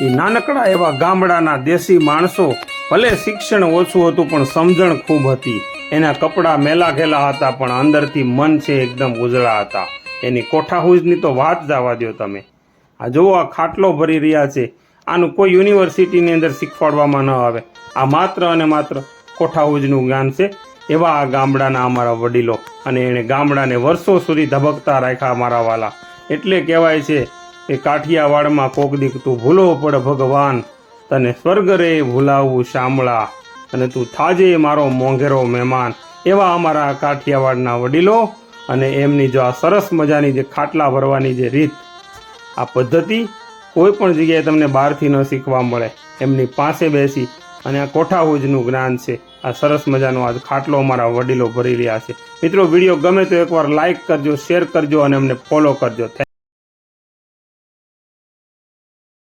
એ નાનકડા એવા ગામડાના દેશી માણસો, ભલે શિક્ષણ ઓછું હતું પણ સમજણ ખૂબ હતી. એના કપડાં મેલા ઘેલા હતા, પણ અંદરથી મન છે એકદમ ઉજળા હતા. એની કોઠાહુજની તો વાત જવા દો તમે. આ જુઓ, આ ખાટલો ભરી રહ્યા છે. આનું કોઈ યુનિવર્સિટીની અંદર શીખવાડવામાં ન આવે. આ માત્ર અને માત્ર કોઠાહુજનું જ્ઞાન છે. એવા આ ગામડાના અમારા વડીલો અને એણે ગામડાને વર્ષો સુધી ધબકતા રાખ્યા અમારા વાલા. એટલે કહેવાય છે કે કાઠિયાવાડમાં કોક દીક તું ભૂલો પડ ભગવાન. તને સ્વર્ગ રે ભૂલાવું શામળા. અને તું થાજે મારો મોંઘેરો મહેમાન. એવા અમારા કાઠિયાવાડના વડીલો અને એમની જો આ સરસ મજાની જે ખાટલા ભરવાની જે રીત, આ પદ્ધતિ કોઈ પણ જગ્યાએ તમને બહારથી ન શીખવા મળે. એમની પાસે બેસી અને આ કોઠાહુજનું જ્ઞાન છે. આ સરસ મજાનો આ ખાટલો અમારા વડીલો ભરી રહ્યા છે. મિત્રો, વીડિયો ગમે તો એકવાર લાઈક કરજો શેર કરજો અને અમને ફોલો કરજો.